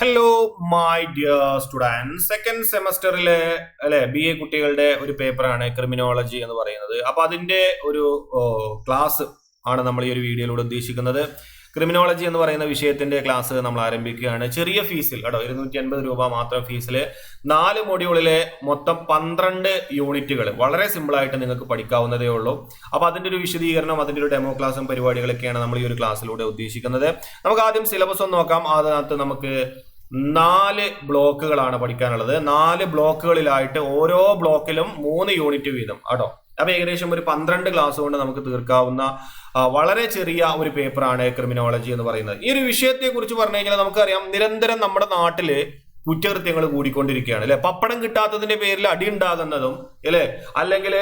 Hello my dear student second സെമസ്റ്ററിലെ അല്ലെ B A കുട്ടികളുടെ ഒരു പേപ്പറാണ് ക്രിമിനോളജി എന്ന് പറയുന്നത്. അപ്പൊ അതിന്റെ ഒരു ക്ലാസ് ആണ് നമ്മൾ ഈ ഒരു വീഡിയോയിലൂടെ ഉദ്ദേശിക്കുന്നത്. ക്രിമിനോളജി എന്ന് പറയുന്ന വിഷയത്തിന്റെ ക്ലാസ് നമ്മൾ ആരംഭിക്കുകയാണ്. ചെറിയ ഫീസിൽ കേട്ടോ ഇരുന്നൂറ്റി അൻപത് രൂപ മാത്രം ഫീസിൽ നാല് മൊഡ്യൂളിലെ മൊത്തം പന്ത്രണ്ട് യൂണിറ്റുകൾ വളരെ സിമ്പിൾ ആയിട്ട് നിങ്ങൾക്ക് പഠിക്കാവുന്നതേ ഉള്ളൂ. അപ്പൊ അതിന്റെ ഒരു വിശദീകരണം അതിന്റെ ഒരു ഡെമോ ക്ലാസും പരിപാടികളൊക്കെയാണ് നമ്മൾ ഈ ഒരു ക്ലാസ്സിലൂടെ ഉദ്ദേശിക്കുന്നത്. നമുക്ക് ആദ്യം സിലബസ് ഒന്ന് നോക്കാം. അതിനകത്ത് നമുക്ക് നാല് ബ്ലോക്കുകളാണ് പഠിക്കാനുള്ളത്. നാല് ബ്ലോക്കുകളിലായിട്ട് ഓരോ ബ്ലോക്കിലും മൂന്ന് യൂണിറ്റ് വീതം കേട്ടോ. അപ്പൊ ഏകദേശം ഒരു പന്ത്രണ്ട് ക്ലാസ് കൊണ്ട് നമുക്ക് തീർക്കാവുന്ന വളരെ ചെറിയ ഒരു പേപ്പറാണ് ക്രിമിനോളജി എന്ന് പറയുന്നത്. ഈ ഒരു വിഷയത്തെ കുറിച്ച് പറഞ്ഞു കഴിഞ്ഞാൽ നമുക്കറിയാം നിരന്തരം നമ്മുടെ നാട്ടിൽ കുറ്റകൃത്യങ്ങൾ കൂടിക്കൊണ്ടിരിക്കുകയാണ് അല്ലെ? പപ്പടം കിട്ടാത്തതിന്റെ പേരിൽ അടി ഉണ്ടാകുന്നതും അല്ലെ? അല്ലെങ്കിൽ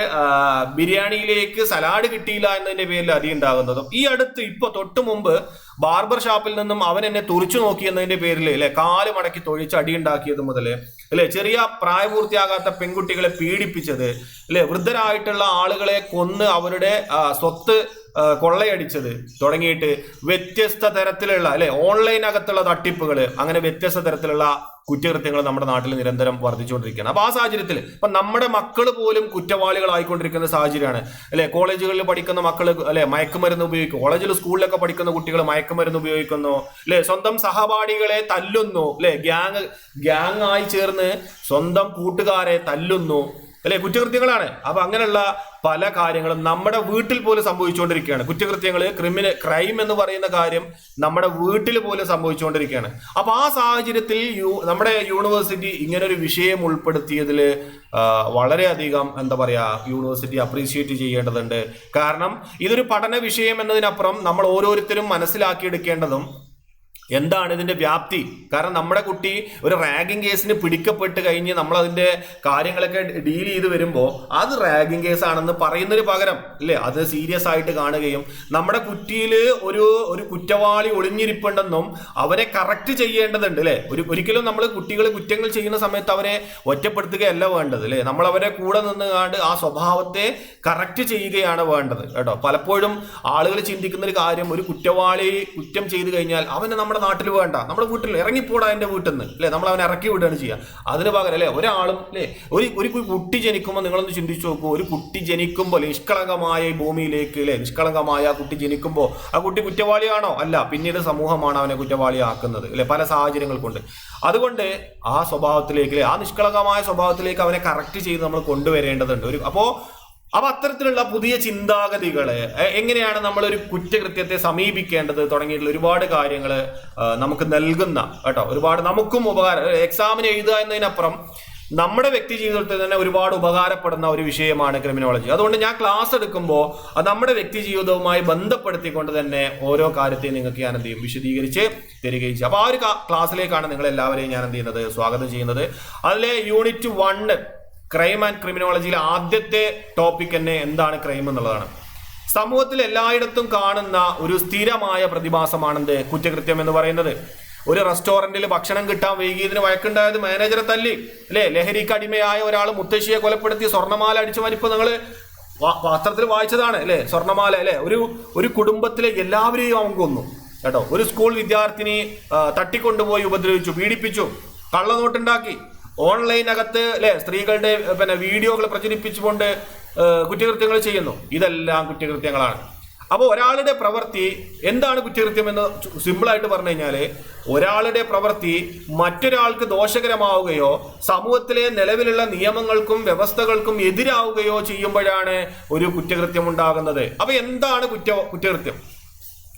ബിരിയാണിയിലേക്ക് സലാഡ് കിട്ടിയില്ല എന്നതിന്റെ പേരിൽ അടി ഉണ്ടാകുന്നതും ഈ അടുത്ത് ഇപ്പൊ തൊട്ട് മുമ്പ് ബാർബർ ഷാപ്പിൽ നിന്നും അവൻ എന്നെ തുറിച്ചു നോക്കി എന്നതിന്റെ പേരിൽ അല്ലെ? കാൽ മടക്കി തൊഴിച്ച് അടി ഉണ്ടാക്കിയത് മുതൽ അല്ലെ? ചെറിയ പ്രായപൂർത്തിയാകാത്ത പെൺകുട്ടികളെ പീഡിപ്പിച്ചത് അല്ലെ? വൃദ്ധരായിട്ടുള്ള ആളുകളെ കൊന്ന് അവരുടെ സ്വത്ത് കൊള്ളയടിച്ചത്. തുടങ്ങിയിട്ട് വ്യത്യസ്ത തരത്തിലുള്ള അല്ലെ ഓൺലൈൻ അകത്തുള്ള തട്ടിപ്പുകൾ അങ്ങനെ വ്യത്യസ്ത തരത്തിലുള്ള കുറ്റകൃത്യങ്ങൾ നമ്മുടെ നാട്ടിൽ നിരന്തരം വർദ്ധിച്ചുകൊണ്ടിരിക്കുകയാണ്. അപ്പൊ ആ സാഹചര്യത്തിൽ ഇപ്പൊ നമ്മുടെ മക്കൾ പോലും കുറ്റവാളികളായിക്കൊണ്ടിരിക്കുന്ന സാഹചര്യമാണ്. അല്ലെ കോളേജുകളിൽ പഠിക്കുന്ന മക്കൾ അല്ലെ മയക്കുമരുന്ന് ഉപയോഗിക്കും. കോളേജിൽ സ്കൂളിലൊക്കെ പഠിക്കുന്ന കുട്ടികൾ മയക്കുമരുന്ന് ഉപയോഗിക്കുന്നു. അല്ലെ സ്വന്തം സഹപാഠികളെ തല്ലുന്നു. അല്ലെ ഗ്യാങ് ഗ്യാങ് ആയി ചേർന്ന് സ്വന്തം കൂട്ടുകാരെ തല്ലുന്നു. അല്ലെ? കുറ്റകൃത്യങ്ങളാണ്. അപ്പൊ അങ്ങനെയുള്ള പല കാര്യങ്ങളും നമ്മുടെ വീട്ടിൽ പോലും സംഭവിച്ചുകൊണ്ടിരിക്കുകയാണ്. കുറ്റകൃത്യങ്ങൾ ക്രിമിനൽ ക്രൈം എന്ന് പറയുന്ന കാര്യം നമ്മുടെ വീട്ടിൽ പോലും സംഭവിച്ചുകൊണ്ടിരിക്കുകയാണ്. അപ്പൊ ആ സാഹചര്യത്തിൽ യു നമ്മുടെ യൂണിവേഴ്സിറ്റി ഇങ്ങനെ ഒരു വിഷയം ഉൾപ്പെടുത്തിയതിൽ വളരെയധികം എന്താ പറയാ യൂണിവേഴ്സിറ്റി അപ്രീഷിയേറ്റ് ചെയ്യേണ്ടതുണ്ട്. കാരണം ഇതൊരു പഠന വിഷയം എന്നതിനപ്പുറം നമ്മൾ ഓരോരുത്തരും മനസ്സിലാക്കിയെടുക്കേണ്ടതും എന്താണ് ഇതിന്റെ വ്യാപ്തി? കാരണം നമ്മുടെ കുട്ടി ഒരു റാഗിങ് കേസിന് പിടിക്കപ്പെട്ട് കഴിഞ്ഞ് നമ്മൾ അതിന്റെ കാര്യങ്ങളൊക്കെ ഡീൽ ചെയ്ത് വരുമ്പോൾ അത് റാഗിങ് കേസ് ആണെന്ന് പറയുന്നതിന് പകരം അല്ലേ അത് സീരിയസ് ആയിട്ട് കാണുകയും നമ്മുടെ കുട്ടിയിൽ ഒരു ഒരു കുറ്റവാളി ഒളിഞ്ഞിരിപ്പുണ്ടെന്നും അവരെ കറക്റ്റ് ചെയ്യേണ്ടതുണ്ട് അല്ലേ ഒരു ഒരിക്കലും നമ്മൾ കുട്ടികൾ കുറ്റങ്ങൾ ചെയ്യുന്ന സമയത്ത് അവരെ ഒറ്റപ്പെടുത്തുകയല്ല വേണ്ടത് അല്ലേ നമ്മൾ അവരെ കൂടെ നിന്ന് കാണ്ട് ആ സ്വഭാവത്തെ കറക്റ്റ് ചെയ്യുകയാണ് വേണ്ടത് കേട്ടോ? പലപ്പോഴും ആളുകൾ ചിന്തിക്കുന്ന ഒരു കാര്യം ഒരു കുറ്റവാളി കുറ്റം ചെയ്തു കഴിഞ്ഞാൽ അവന് നമ്മുടെ നാട്ടിൽ വേണ്ട. നമ്മുടെ വീട്ടിൽ ഇറങ്ങിപ്പോടാ എന്റെ വീട്ടിൽ നിന്ന് അല്ലേ നമ്മൾ അവനെ ഇറക്കി വിടുകയാണ് ചെയ്യുക അതിന് പകരം അല്ലേ ഒരാളും അല്ലേ ഒരു ഒരു കുട്ടി ജനിക്കുമ്പോൾ നിങ്ങളൊന്ന് ചിന്തിച്ചു നോക്കൂ. ഒരു കുട്ടി ജനിക്കുമ്പോൾ നിഷ്കളങ്കമായ ഈ ഭൂമിയിലേക്ക് അല്ലേ നിഷ്കളങ്കമായ കുട്ടി ജനിക്കുമ്പോൾ ആ കുട്ടി കുറ്റവാളിയാണോ? അല്ല. പിന്നീട് സമൂഹമാണ് അവനെ കുറ്റവാളിയാക്കുന്നത്. അല്ലെ പല സാഹചര്യങ്ങൾ കൊണ്ട് അതുകൊണ്ട് ആ സ്വഭാവത്തിലേക്ക് അല്ലേ ആ നിഷ്കളങ്കമായ സ്വഭാവത്തിലേക്ക് അവനെ കറക്റ്റ് ചെയ്ത് നമ്മൾ കൊണ്ടുവരേണ്ടതുണ്ട്. ഒരു അപ്പോ അപ്പൊ അത്തരത്തിലുള്ള പുതിയ ചിന്താഗതികൾ എങ്ങനെയാണ് നമ്മൾ ഒരു കുറ്റകൃത്യത്തെ സമീപിക്കേണ്ടത് തുടങ്ങിയിട്ടുള്ള ഒരുപാട് കാര്യങ്ങൾ നമുക്ക് നൽകുന്ന കേട്ടോ ഒരുപാട് നമുക്കും ഉപകാരം എക്സാമിന് എഴുതുക എന്നതിനപ്പുറം നമ്മുടെ വ്യക്തി ജീവിതത്തിൽ തന്നെ ഒരുപാട് ഉപകാരപ്പെടുന്ന ഒരു വിഷയമാണ് ക്രിമിനോളജി അതുകൊണ്ട് ഞാൻ ക്ലാസ് എടുക്കുമ്പോൾ അത് നമ്മുടെ വ്യക്തി ജീവിതവുമായി ബന്ധപ്പെടുത്തിക്കൊണ്ട് തന്നെ ഓരോ കാര്യത്തെയും നിങ്ങൾക്ക് ഞാൻ എന്ത് ചെയ്യും? വിശദീകരിച്ച് തരികയും ചെയ്യും. അപ്പോൾ ആ ഒരു ക്ലാസ്സിലേക്കാണ് നിങ്ങൾ എല്ലാവരെയും ഞാൻ എന്ത് ചെയ്യുന്നത്? സ്വാഗതം ചെയ്യുന്നത്. അതിലെ യൂണിറ്റ് വണ്ണ് ക്രൈം ആൻഡ് ക്രിമിനോളജിയിലെ ആദ്യത്തെ ടോപ്പിക് തന്നെ എന്താണ് ക്രൈം എന്നുള്ളതാണ്. സമൂഹത്തിൽ എല്ലായിടത്തും കാണുന്ന ഒരു സ്ഥിരമായ പ്രതിഭാസമാണെന്ത്? കുറ്റകൃത്യം എന്ന് പറയുന്നത്. ഒരു റെസ്റ്റോറന്റിൽ ഭക്ഷണം കിട്ടാൻ വൈകിയതിന് വഴക്കുണ്ടായത് മാനേജറെ തല്ലി. അല്ലേ? ലഹരിക്ക് അടിമയായ ഒരാൾ മുത്തശ്ശിയെ കൊലപ്പെടുത്തി സ്വർണമാല അടിച്ചു മരിപ്പ് നിങ്ങൾ പാത്രത്തിൽ വായിച്ചതാണ് അല്ലേ? സ്വർണമാല അല്ലേ? ഒരു ഒരു കുടുംബത്തിലെ എല്ലാവരെയും അവൻ കൊന്നു. കേട്ടോ? ഒരു സ്കൂൾ വിദ്യാർത്ഥിനി തട്ടിക്കൊണ്ടുപോയി ഉപദ്രവിച്ചു പീഡിപ്പിച്ചു കള്ളനോട്ടുണ്ടാക്കി. ഓൺലൈൻ അകത്ത് അല്ലെ സ്ത്രീകളുടെ പിന്നെ വീഡിയോകൾ പ്രചരിപ്പിച്ചുകൊണ്ട് കുറ്റകൃത്യങ്ങൾ ചെയ്യുന്നു. ഇതെല്ലാം കുറ്റകൃത്യങ്ങളാണ്. അപ്പോൾ ഒരാളുടെ പ്രവൃത്തി എന്താണ് കുറ്റകൃത്യം എന്ന് സിമ്പിളായിട്ട് പറഞ്ഞു കഴിഞ്ഞാൽ ഒരാളുടെ പ്രവൃത്തി മറ്റൊരാൾക്ക് ദോഷകരമാവുകയോ സമൂഹത്തിലെ നിലവിലുള്ള നിയമങ്ങൾക്കും വ്യവസ്ഥകൾക്കും എതിരാവുകയോ ചെയ്യുമ്പോഴാണ് ഒരു കുറ്റകൃത്യം ഉണ്ടാകുന്നത് അപ്പോൾ എന്താണ് കുറ്റ കുറ്റകൃത്യം?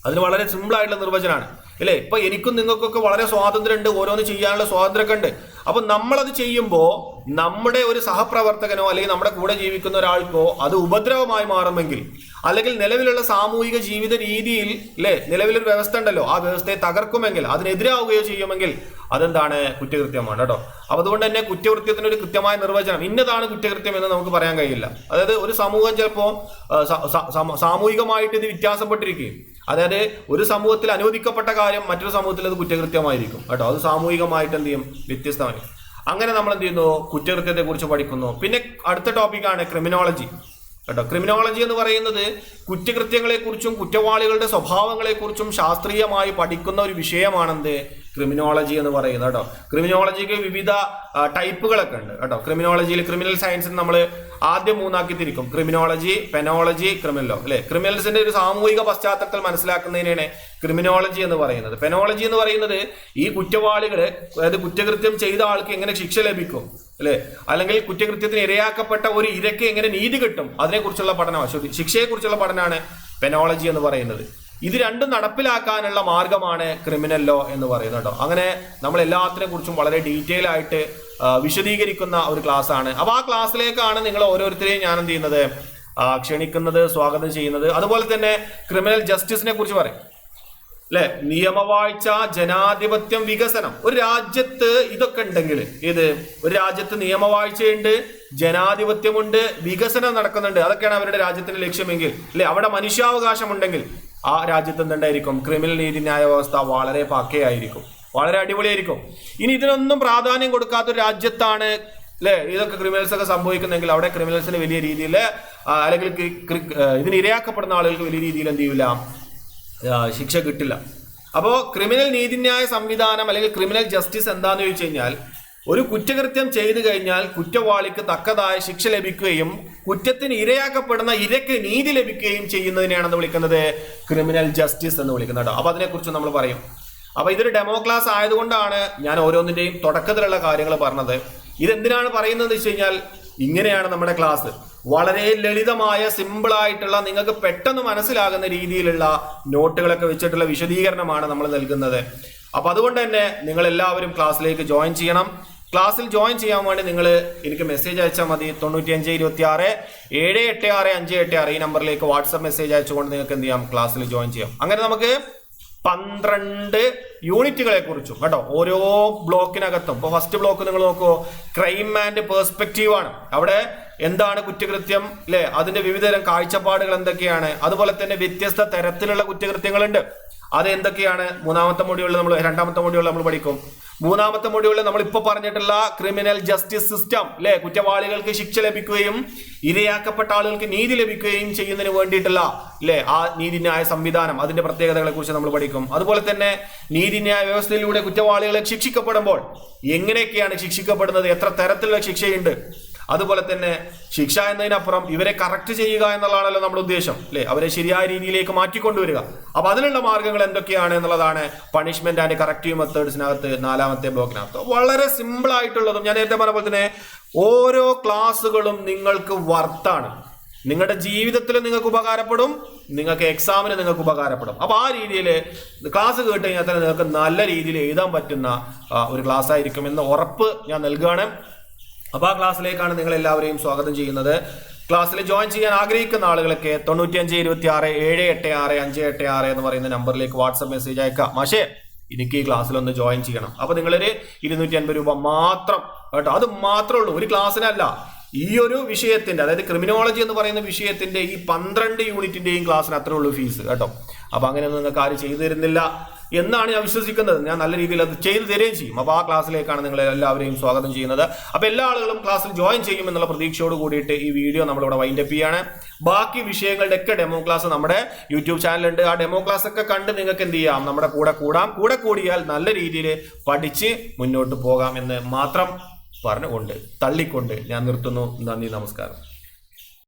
അതിന് വളരെ സിമ്പിളായിട്ടുള്ള നിർവചനമാണ് അല്ലേ? ഇപ്പൊ എനിക്കും നിങ്ങൾക്കൊക്കെ വളരെ സ്വാതന്ത്ര്യമുണ്ട് ഓരോന്ന് ചെയ്യാനുള്ള സ്വാതന്ത്ര്യമൊക്കെ ഉണ്ട് അപ്പൊ നമ്മളത് ചെയ്യുമ്പോൾ നമ്മുടെ ഒരു സഹപ്രവർത്തകനോ അല്ലെങ്കിൽ നമ്മുടെ കൂടെ ജീവിക്കുന്ന ഒരാൾക്കോ അത് ഉപദ്രവമായി മാറുമെങ്കിൽ അല്ലെങ്കിൽ നിലവിലുള്ള സാമൂഹിക ജീവിത രീതിയിൽ അല്ലെ നിലവിലൊരു വ്യവസ്ഥ ഉണ്ടല്ലോ ആ വ്യവസ്ഥയെ തകർക്കുമെങ്കിൽ അതിനെതിരാവുകയോ ചെയ്യുമെങ്കിൽ അതെന്താണ് കുറ്റകൃത്യമാണ് കേട്ടോ. അപ്പൊ അതുകൊണ്ട് തന്നെ കുറ്റകൃത്യത്തിന് ഒരു കൃത്യമായ നിർവചനം ഇന്നതാണ് കുറ്റകൃത്യം എന്ന് നമുക്ക് പറയാൻ കഴിയില്ല. അതായത് ഒരു സമൂഹം ചിലപ്പോൾ സാമൂഹികമായിട്ട് ഇത് വ്യത്യാസപ്പെട്ടിരിക്കും അതായത് ഒരു സമൂഹത്തിൽ അനുവദിക്കപ്പെട്ട കാര്യം മറ്റൊരു സമൂഹത്തിൽ അത് കുറ്റകൃത്യമായിരിക്കും കേട്ടോ. അത് സാമൂഹികമായിട്ട് എന്ത് ചെയ്യും? വ്യത്യസ്തമായി അങ്ങനെ നമ്മൾ എന്ത് ചെയ്യുന്നു? കുറ്റകൃത്യത്തെ കുറിച്ച് പഠിക്കുന്നു. പിന്നെ അടുത്ത ടോപ്പിക്കാണ് ക്രിമിനോളജി കേട്ടോ. ക്രിമിനോളജി എന്ന് പറയുന്നത് കുറ്റകൃത്യങ്ങളെക്കുറിച്ചും കുറ്റവാളികളുടെ സ്വഭാവങ്ങളെക്കുറിച്ചും ശാസ്ത്രീയമായി പഠിക്കുന്ന ഒരു വിഷയമാണെന്ത്? ക്രിമിനോളജി എന്ന് പറയുന്നത് കേട്ടോ. ക്രിമിനോളജിക്ക് വിവിധ ടൈപ്പുകളൊക്കെ ഉണ്ട് കേട്ടോ. ക്രിമിനോളജിയിൽ ക്രിമിനൽ സയൻസിൽ നമ്മൾ ആദ്യം മൂന്നാക്കി തിരിക്കും. ക്രിമിനോളജി പെനോളജി ക്രിമിനലോ അല്ലെ? ക്രിമിനൽസിന്റെ ഒരു സാമൂഹിക പശ്ചാത്തലത്തിൽ മനസ്സിലാക്കുന്നതിനാണ് ക്രിമിനോളജി എന്ന് പറയുന്നത്. പെനോളജി എന്ന് പറയുന്നത് ഈ കുറ്റവാളികൾ അതായത് കുറ്റകൃത്യം ചെയ്ത ആൾക്ക് എങ്ങനെ ശിക്ഷ ലഭിക്കും? അല്ലെ? അല്ലെങ്കിൽ കുറ്റകൃത്യത്തിന് ഇരയാക്കപ്പെട്ട ഒരു ഇരയ്ക്ക് എങ്ങനെ നീതി കിട്ടും? അതിനെക്കുറിച്ചുള്ള ശരി ശിക്ഷയെക്കുറിച്ചുള്ള പഠനമാണ് പെനോളജി എന്ന് പറയുന്നത്. ഇത് രണ്ടും നടപ്പിലാക്കാനുള്ള മാർഗമാണ് ക്രിമിനൽ ലോ എന്ന് പറയുന്നത് കേട്ടോ. അങ്ങനെ നമ്മൾ എല്ലാത്തിനെ കുറിച്ചും വളരെ ഡീറ്റെയിൽ ആയിട്ട് വിശദീകരിക്കുന്ന ഒരു ക്ലാസ് ആണ്. അപ്പൊ ആ ക്ലാസ്സിലേക്കാണ് നിങ്ങൾ ഓരോരുത്തരെയും ഞാൻ എന്ത് ചെയ്യുന്നത്? ക്ഷണിക്കുന്നത് സ്വാഗതം ചെയ്യുന്നത്. അതുപോലെ തന്നെ ക്രിമിനൽ ജസ്റ്റിസിനെ കുറിച്ച് പറയും. അല്ലെ നിയമവാഴ്ച ജനാധിപത്യം വികസനം. ഒരു രാജ്യത്ത് ഇതൊക്കെ ഉണ്ടെങ്കിൽ ഇത് ഒരു രാജ്യത്ത് നിയമവാഴ്ചയുണ്ട് ജനാധിപത്യമുണ്ട് വികസനം നടക്കുന്നുണ്ട്. അതൊക്കെയാണ് അവരുടെ രാജ്യത്തിന്റെ ലക്ഷ്യമെങ്കിൽ. അല്ലെ അവിടെ മനുഷ്യാവകാശം ഉണ്ടെങ്കിൽ ആ രാജ്യത്ത് എന്തുണ്ടായിരിക്കും? ക്രിമിനൽ നീതിന്യായ വ്യവസ്ഥ വളരെ പക്കയായിരിക്കും. വളരെ അടിപൊളിയായിരിക്കും. ഇനി ഇതിനൊന്നും പ്രാധാന്യം കൊടുക്കാത്ത ഒരു രാജ്യത്താണ് അല്ലെ ഇതൊക്കെ ക്രിമിനൽസ് ഒക്കെ സംഭവിക്കുന്നെങ്കിൽ അവിടെ ക്രിമിനൽസിന് വലിയ രീതിയിൽ അല്ലെങ്കിൽ ഇതിന് ഇരയാക്കപ്പെടുന്ന ആളുകൾക്ക് വലിയ രീതിയിൽ എന്ത് ചെയ്യില്ല ശിക്ഷ കിട്ടില്ല. അപ്പോൾ ക്രിമിനൽ നീതിന്യായ സംവിധാനം അല്ലെങ്കിൽ ക്രിമിനൽ ജസ്റ്റിസ് എന്താന്ന് ചോദിച്ചു കഴിഞ്ഞാൽ ഒരു കുറ്റകൃത്യം ചെയ്തു കഴിഞ്ഞാൽ കുറ്റവാളിക്ക് തക്കതായ ശിക്ഷ ലഭിക്കുകയും കുറ്റത്തിന് ഇരയാക്കപ്പെടുന്ന ഇരയ്ക്ക് നീതി ലഭിക്കുകയും ചെയ്യുന്നതിനെയാണ് എന്ന് വിളിക്കുന്നത് ക്രിമിനൽ ജസ്റ്റിസ് എന്ന് വിളിക്കുന്നത് കേട്ടോ. അപ്പൊ അതിനെക്കുറിച്ച് നമ്മൾ പറയും. അപ്പൊ ഇതൊരു ഡെമോ ക്ലാസ് ആയതുകൊണ്ടാണ് ഞാൻ ഓരോന്നിന്റെയും തുടക്കത്തിലുള്ള കാര്യങ്ങൾ പറഞ്ഞത്. ഇതെന്തിനാണ് പറയുന്നത് വെച്ച് കഴിഞ്ഞാൽ ഇങ്ങനെയാണ് നമ്മുടെ ക്ലാസ്. വളരെ ലളിതമായ സിമ്പിൾ ആയിട്ടുള്ള നിങ്ങൾക്ക് പെട്ടെന്ന് മനസ്സിലാകുന്ന രീതിയിലുള്ള നോട്ടുകളൊക്കെ വെച്ചിട്ടുള്ള വിശദീകരണമാണ് നമ്മൾ നൽകുന്നത്. അപ്പൊ അതുകൊണ്ട് തന്നെ നിങ്ങൾ എല്ലാവരും ക്ലാസ്സിലേക്ക് ജോയിൻ ചെയ്യണം. ക്ലാസ്സിൽ ജോയിൻ ചെയ്യാൻ വേണ്ടി നിങ്ങൾ എനിക്ക് മെസ്സേജ് അയച്ചാൽ മതി. തൊണ്ണൂറ്റി അഞ്ച് ഇരുപത്തി ആറ് ഏഴ് എട്ട് ആറ് അഞ്ച് എട്ട് ആറ് ഈ നമ്പറിലേക്ക് വാട്സപ്പ് മെസ്സേജ് അയച്ചുകൊണ്ട് നിങ്ങൾക്ക് എന്ത് ചെയ്യാം? ക്ലാസ്സിൽ ജോയിൻ ചെയ്യാം. അങ്ങനെ നമുക്ക് പന്ത്രണ്ട് യൂണിറ്റുകളെ കുറിച്ചും കേട്ടോ ഓരോ ബ്ലോക്കിനകത്തും. ഇപ്പൊ ഫസ്റ്റ് ബ്ലോക്ക് നിങ്ങൾ നോക്കുമോ ക്രൈം ആൻഡ് പേഴ്സ്പെക്റ്റീവ് ആണ്. അവിടെ എന്താണ് കുറ്റകൃത്യം അല്ലെ അതിന്റെ വിവിധതരം കാഴ്ചപ്പാടുകൾ എന്തൊക്കെയാണ്? അതുപോലെ തന്നെ വ്യത്യസ്ത തരത്തിലുള്ള കുറ്റകൃത്യങ്ങളുണ്ട്. അത് എന്തൊക്കെയാണ് മൂന്നാമത്തെ മൊഡ്യൂളിൽ നമ്മൾ രണ്ടാമത്തെ മൊഡ്യൂളിൽ നമ്മൾ പഠിക്കും. മൂന്നാമത്തെ മൊഡ്യൂളിൽ നമ്മൾ ഇപ്പൊ പറഞ്ഞിട്ടുള്ള ക്രിമിനൽ ജസ്റ്റിസ് സിസ്റ്റം അല്ലെ കുറ്റവാളികൾക്ക് ശിക്ഷ ലഭിക്കുകയും ഇരയാക്കപ്പെട്ട ആളുകൾക്ക് നീതി ലഭിക്കുകയും ചെയ്യുന്നതിന് വേണ്ടിയിട്ടുള്ള അല്ലെ ആ നീതിന്യായ സംവിധാനം അതിന്റെ പ്രത്യേകതകളെ കുറിച്ച് നമ്മൾ പഠിക്കും. അതുപോലെ തന്നെ നീതിന്യായ വ്യവസ്ഥയിലൂടെ കുറ്റവാളികളെ ശിക്ഷിക്കപ്പെടുമ്പോൾ എങ്ങനെയൊക്കെയാണ് ശിക്ഷിക്കപ്പെടുന്നത്? എത്ര തരത്തിലുള്ള ശിക്ഷയുണ്ട്? അതുപോലെ തന്നെ ശിക്ഷ എന്നതിനപ്പുറം ഇവരെ കറക്റ്റ് ചെയ്യുക എന്നുള്ളതാണല്ലോ നമ്മുടെ ഉദ്ദേശം അല്ലെ? അവരെ ശരിയായ രീതിയിലേക്ക് മാറ്റിക്കൊണ്ടുവരിക. അപ്പൊ അതിനുള്ള മാർഗങ്ങൾ എന്തൊക്കെയാണ് എന്നുള്ളതാണ് പണിഷ്മെന്റ് ആൻഡ് കറക്റ്റീവ് മെത്തേഡ്സിനകത്ത് നാലാമത്തെ ബ്ലോക്കിനകത്ത് വളരെ സിമ്പിൾ ആയിട്ടുള്ളതും ഞാൻ നേരത്തെ പറഞ്ഞ പോലെ തന്നെ ഓരോ ക്ലാസ്സുകളും നിങ്ങൾക്ക് വർത്താണ് നിങ്ങളുടെ ജീവിതത്തിൽ നിങ്ങൾക്ക് ഉപകാരപ്പെടും നിങ്ങൾക്ക് എക്സാമിന് നിങ്ങൾക്ക് ഉപകാരപ്പെടും. അപ്പൊ ആ രീതിയിൽ ക്ലാസ് കേട്ട് കഴിഞ്ഞാൽ തന്നെ നിങ്ങൾക്ക് നല്ല രീതിയിൽ എഴുതാൻ പറ്റുന്ന ഒരു ക്ലാസ് ആയിരിക്കും എന്ന് ഉറപ്പ് ഞാൻ നൽകുകയാണ്. അപ്പോൾ ആ ക്ലാസ്സിലേക്കാണ് നിങ്ങൾ എല്ലാവരെയും സ്വാഗതം ചെയ്യുന്നത്. ക്ലാസ്സിൽ ജോയിൻ ചെയ്യാൻ ആഗ്രഹിക്കുന്ന ആളുകളൊക്കെ തൊണ്ണൂറ്റിയഞ്ച് ഇരുപത്തി ആറ് ഏഴ് എട്ട് ആറ് അഞ്ച് എട്ട് ആറ് എന്ന് പറയുന്ന നമ്പറിലേക്ക് വാട്സപ്പ് മെസ്സേജ് അയക്കാം. മാഷേ എനിക്ക് ഈ ക്ലാസ്സിൽ ഒന്ന് ജോയിൻ ചെയ്യണം. അപ്പോൾ നിങ്ങളൊരു ഇരുന്നൂറ്റി അൻപത് രൂപ മാത്രം കേട്ടോ? അത് മാത്രമേ ഉള്ളൂ. ഒരു ക്ലാസ്സിനല്ല. ഈ ഒരു വിഷയത്തിന്റെ അതായത് ക്രിമിനോളജി എന്ന് പറയുന്ന വിഷയത്തിന്റെ ഈ പന്ത്രണ്ട് യൂണിറ്റിന്റെയും ക്ലാസ്സിന് അത്രേ ഉള്ളൂ ഫീസ് കേട്ടോ? അപ്പൊ അങ്ങനെയൊന്നും നിങ്ങൾക്ക് ആരും ചെയ്തു തരുന്നില്ല. എന്നാണ് ഞാൻ വിശ്വസിക്കുന്നത്. ഞാൻ നല്ല രീതിയിൽ അത് ചെയ്തു തരുകയും ചെയ്യും. അപ്പോൾ ആ ക്ലാസ്സിലേക്കാണ് നിങ്ങൾ എല്ലാവരെയും സ്വാഗതം ചെയ്യുന്നത്. അപ്പോൾ എല്ലാ ആളുകളും ക്ലാസ്സിൽ ജോയിൻ ചെയ്യും എന്നുള്ള പ്രതീക്ഷയോട് കൂടിയിട്ട് ഈ വീഡിയോ നമ്മളിവിടെ വൈൻഡപ്പ് ചെയ്യാണ്. ബാക്കി വിഷയങ്ങളുടെ ഒക്കെ ഡെമോ ക്ലാസ് നമ്മുടെ യൂട്യൂബ് ചാനലുണ്ട്. ആ ഡെമോ ക്ലാസ് ഒക്കെ കണ്ട് നിങ്ങൾക്ക് എന്ത് ചെയ്യാം? നമ്മുടെ കൂടെ കൂടാം. കൂടെ കൂടിയാൽ നല്ല രീതിയിൽ പഠിച്ച് മുന്നോട്ട് പോകാം എന്ന് മാത്രം പറഞ്ഞുകൊണ്ട് തള്ളിക്കൊണ്ട് ഞാൻ നിർത്തുന്നു. നന്ദി നമസ്കാരം.